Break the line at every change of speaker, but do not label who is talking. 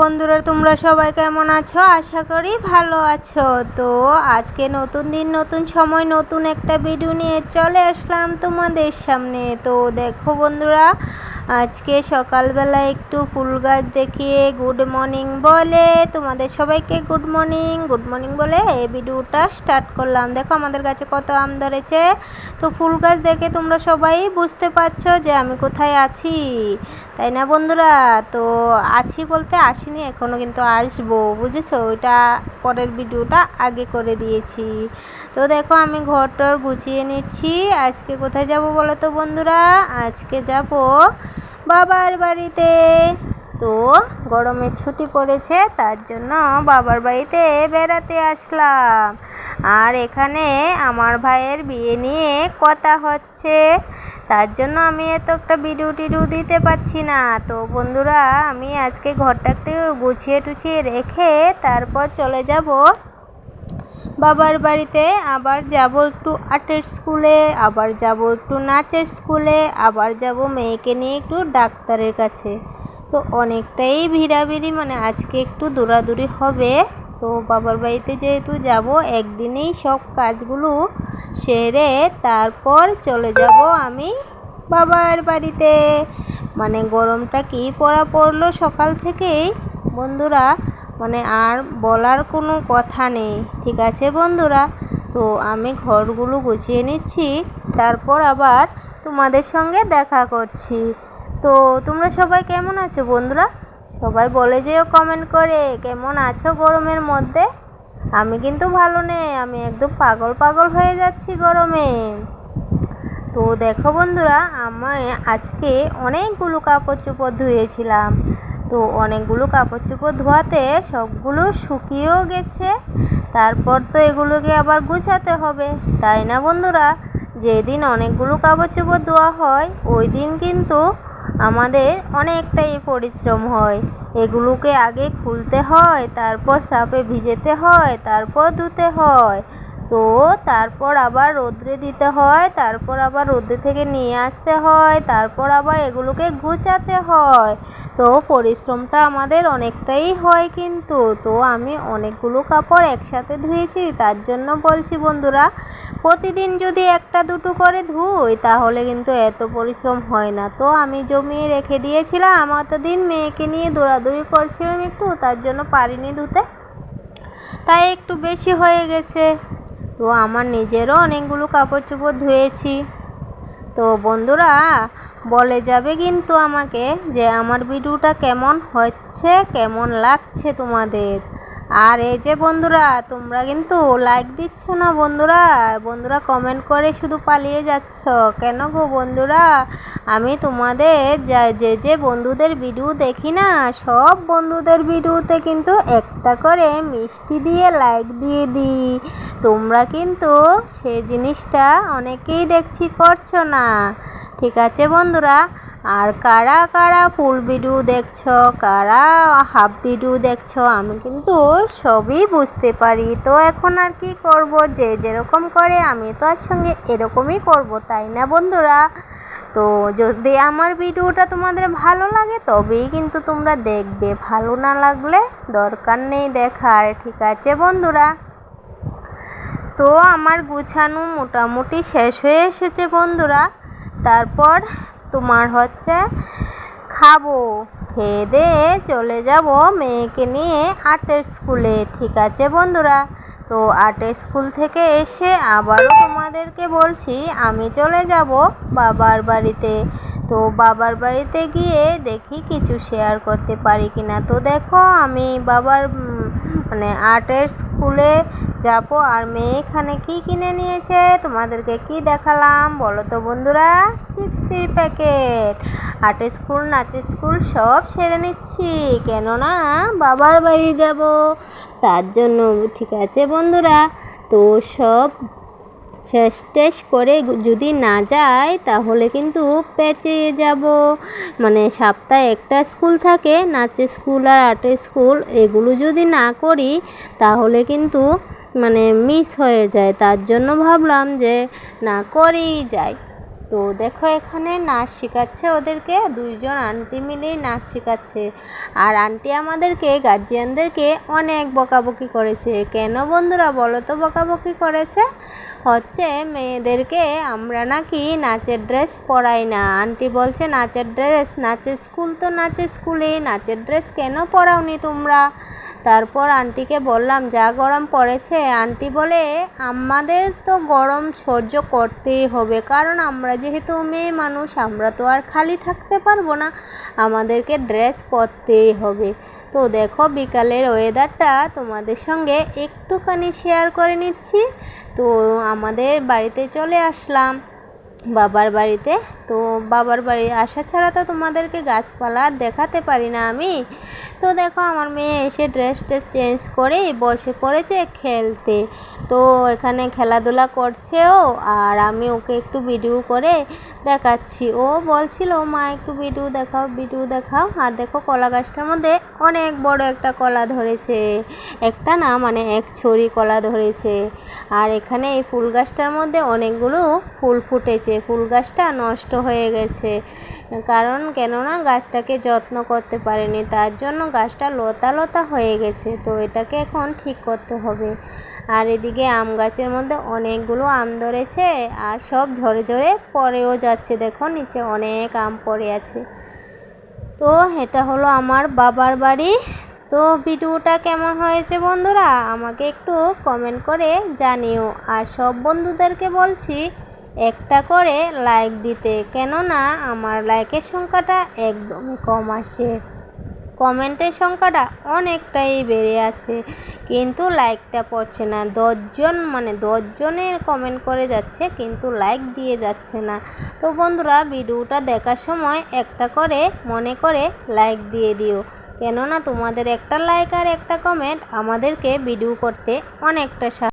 বন্ধুরা, তোমরা সবাই কেমন আছো? আশা করি ভালো আছো। তো আজকে নতুন দিন, নতুন সময়, নতুন একটা ভিডিও নিয়ে চলে আসলাম তোমাদের সামনে। তো দেখো বন্ধুরা আজকে সকালবেলা একটু ফুল গাছ দেখিয়ে গুড মর্নিং বলে তোমাদের সবাইকে গুড মর্নিং। গুড মর্নিং বলে এই ভিডিওটা স্টার্ট করলাম। দেখো আমাদের কাছে কত আম ধরেছে। তো ফুল গাছ দেখে তোমরা সবাই বুঝতে পারছ যে আমি কোথায় আছি, তাই না বন্ধুরা? তো আছি বলতে আসিনি এখনও কিন্তু আসব, বুঝেছ? ওইটা পরের ভিডিওটা আগে করে দিয়েছি। তো দেখো আমি ঘরটর গুছিয়ে নিচ্ছি। আজকে কোথায় যাব বলো তো বন্ধুরা? আজকে যাব বাবার বাড়িতে। তো গরমের ছুটি পড়েছে, তার জন্য বাবার বাড়িতে বেড়াতে আসলাম। আর এখানে আমার ভাইয়ের বিয়ে নিয়ে কথা হচ্ছে। তার জন্য আমি এত একটা ভিডিও টিডিও দিতে পারছি না। তো বন্ধুরা, আমি আজকে ঘরটা একটু গুছিয়ে টুছিয়ে রেখে তারপর চলে যাব বাবার বাড়িতে, আবার যাব একটু আর্টের স্কুলে, আবার যাব একটু নাচের স্কুলে, আবার যাব মেয়েকে নিয়ে একটু ডাক্তারের কাছে। তো অনেকটাই ভিড়াভিড়ি মানে আজকে একটু দৌড়াদৌড়ি হবে। তো বাবার বাড়িতে যেহেতু যাব, একদিনেই সব কাজগুলো সেরে তারপর চলে যাব আমি বাবার বাড়িতে। মানে গরমটা কি পড়া পড়ল সকাল থেকেই? বন্ধুরা মানে আর বলার কোনো কথা নেই। ঠিক আছে বন্ধুরা? তো আমি ঘরগুলো গুছিয়ে নিচ্ছি, তারপর আবার তোমাদের সঙ্গে দেখা করছি। তো তোমরা সবাই কেমন আছো বন্ধুরা? সবাই বলে যেও কমেন্ট করে। কেমন আছো গরমের মধ্যে? আমি কিন্তু ভালো নেই, আমি একদম পাগল পাগল হয়ে যাচ্ছি গরমে। তো দেখো বন্ধুরা, আমি আজকে অনেকগুলো কাপড় চোপড় ধুয়েছিলাম। তো অনেকগুলো কাপড় চোপড় ধোয়াতে সবগুলো শুকিয়েও গেছে। তারপর তো এগুলোকে আবার গুছাতে হবে। তাই না বন্ধুরা? যেদিন অনেকগুলো কাপড় চোপড় ধোয়া হয়, ওই দিন কিন্তু আমাদের অনেকটাই পরিশ্রম হয়। এগুলোকে আগে খুলতে হয়, তারপর সাপে ভিজেতে হয়, তারপর ধুতে হয়। তো তারপর আবার রোদ্রে দিতে হয়, তারপর আবার রোদ্রে থেকে নিয়ে আসতে হয়, তারপর আবার এগুলোকে গুছাতে হয়। তো পরিশ্রমটা আমাদের অনেকটাই হয় কিন্তু, তো আমি অনেকগুলো কাপড় একসাথে ধুয়েছি, তার জন্য বলছি বন্ধুরা, প্রতিদিন যদি একটা দুটো করে ধুই, তাহলে কিন্তু এত পরিশ্রম হয় না। তো আমি জমিয়ে রেখে দিয়েছিলাম অতদিন মেয়েকে নিয়ে দৌড়াদৌড়ি করছিলাম একটু, তার জন্য পারিনি ধুতে। তাই একটু বেশি হয়ে গেছে। তো আমার নিজেরও অনেকগুলো কাপড় চোপড় ধুয়েছি। তো বন্ধুরা, বলে যাবে কিন্তু আমাকে যে আমার ভিডিওটা কেমন হচ্ছে, কেমন লাগছে তোমাদের। আর এই যে বন্ধুরা, তোমরা কিন্তু লাইক দিচ্ছ না বন্ধুরা? বন্ধুরা কমেন্ট করে শুধু পালিয়ে যাচ্ছ। কেন গো বন্ধুরা? আমি তোমাদের যা, যে বন্ধুদের ভিডিও দেখি না, সব বন্ধুদের ভিডিওতে কিন্তু একটা করে মিষ্টি দিয়ে লাইক দিয়ে দিই। তোমরা কিন্তু সে জিনিসটা অনেকেই দেখছি, করছ না। ঠিক আছে বন্ধুরা? আর কারা কারা ফুল ভিডিও দেখছ, কারা হাফ ভিডিও দেখছ, আমি কিন্তু সবই বুঝতে পারি। তো এখন আর কি করব? যে যেরকম করে আমি তো আর সঙ্গে এরকমই করব, তাই না বন্ধুরা? তো যদি আমার ভিডিওটা তোমাদের ভালো লাগে, তবেই কিন্তু তোমরা দেখবে। ভালো না লাগলে দরকার নেই দেখার, ঠিক আছে বন্ধুরা? তো আমার গুছানো মোটামুটি শেষ হয়ে এসেছে বন্ধুরা। তারপর তোমার হচ্ছে খাব, খেয়ে দিয়ে চলে যাব মেয়েকে নিয়ে আর্টের স্কুলে। ঠিক আছে বন্ধুরা, তো আর্টের স্কুল থেকে এসে আবারও তোমাদেরকে বলছি, আমি চলে যাব বাবার বাড়িতে। তো বাবার বাড়িতে গিয়ে দেখি কিছু শেয়ার করতে পারি কিনা। তো দেখো, আমি বাবার মানে আর্টের স্কুলে যাব। আর মেয়ে এখানে কি কিনে নিয়েছে? তোমাদেরকে কি দেখালাম? বলো তো বন্ধুরা সিপসির প্যাকেট। আর্টের স্কুল, নাচের স্কুল, সব সেরে নিচ্ছি। কেননা বাবার বাড়ি যাব। তার জন্য ঠিক আছে বন্ধুরা, তো সব শেষ টেস করে যদি না যায়, তাহলে কিন্তু পেঁচে যাব। মানে সপ্তাহে একটা স্কুল থাকে নাচের স্কুল আর আর্টের স্কুল, এগুলো যদি না করি, তাহলে কিন্তু মানে মিস হয়ে যায়। তার জন্য ভাবলাম যে না করেই যাই। তো দেখো এখানে নাচ শেখাচ্ছে ওদেরকে, দুইজন আন্টি মিলেই নাচ শেখাচ্ছে। আর আন্টি আমাদেরকে গার্জিয়ানদেরকে অনেক বকাবকি করেছে। কেন বন্ধুরা বলো তো বকাবকি করেছে? হচ্ছে মেয়েদেরকে আমরা নাকি নাচের ড্রেস পরাই না। আন্টি বলছে, নাচের ড্রেস নাচের স্কুল তো নাচের স্কুলে নাচের ড্রেস কেন পরাওনি তোমরা? তারপর আন্টিকে বললাম, যা গরম পড়েছে। আন্টি বলে, আমাদের তো গরম সহ্য করতেই হবে। কারণ আমরা যেহেতু মেয়ে মানুষ, আমরা তো আর খালি থাকতে পারব না। আমাদেরকে ড্রেস পরতেই হবে। তো দেখো, বিকালের ওয়েদারটা তোমাদের সঙ্গে একটুখানি শেয়ার করে নিচ্ছি। তো আমাদের বাড়িতে চলে আসলাম। বাবার বাড়িতে তো বাবার বাড়ি আসা ছাড়া তো তোমাদেরকে গাছপালা দেখাতে পারি না আমি। তো দেখো আমার মেয়ে এসে ড্রেস ট্রেস চেঞ্জ করে বসে পড়েছে খেলতে। তো এখানে খেলাধুলা করছে ও, আর আমি ওকে একটু ভিডিও করে দেখাচ্ছি। ও বলছিল, মা, একটু ভিডিও দেখাও ভিডিও দেখাও। আর দেখো কলা গাছটার মধ্যে অনেক বড় একটা কলা ধরেছে। একটা না মানে এক ছড়ি কলা ধরেছে। আর এখানে এই ফুল গাছটার মধ্যে অনেকগুলো ফুল ফুটেছে। ফুল গাছটা নষ্ট হয়ে গেছে। কারণ কেননা গাছটাকে যত্ন করতে পারেনি, তার জন্য গাছটা লতা লতা হয়ে গেছে। তো এটাকে এখন ঠিক করতে হবে। আর এদিকে আম গাছের মধ্যে অনেকগুলো আম ধরেছে আর সব ঝরে ঝরে পড়েও যাচ্ছে। দেখো নিচে অনেক আম পড়ে আছে। তো এটা হলো আমার বাবার বাড়ি। তো ভিডিওটা কেমন হয়েছে বন্ধুরা আমাকে একটু কমেন্ট করে জানিও। আর সব বন্ধুদেরকে বলছি একটা করে লাইক দিতে, কেননা আমার লাইকের সংখ্যাটা একদমই কম আসে। কমেন্টের সংখ্যাটা অনেকটাই বেড়ে আছে, কিন্তু লাইকটা পড়ছে না। দশজন মানে দশজনের কমেন্ট করে যাচ্ছে, কিন্তু লাইক দিয়ে যাচ্ছে না। তো বন্ধুরা, ভিডিওটা দেখার সময় একটা করে মনে করে লাইক দিয়ে দিও, কেননা তোমাদের একটা লাইক আর একটা কমেন্ট আমাদেরকে ভিডিও করতে অনেকটা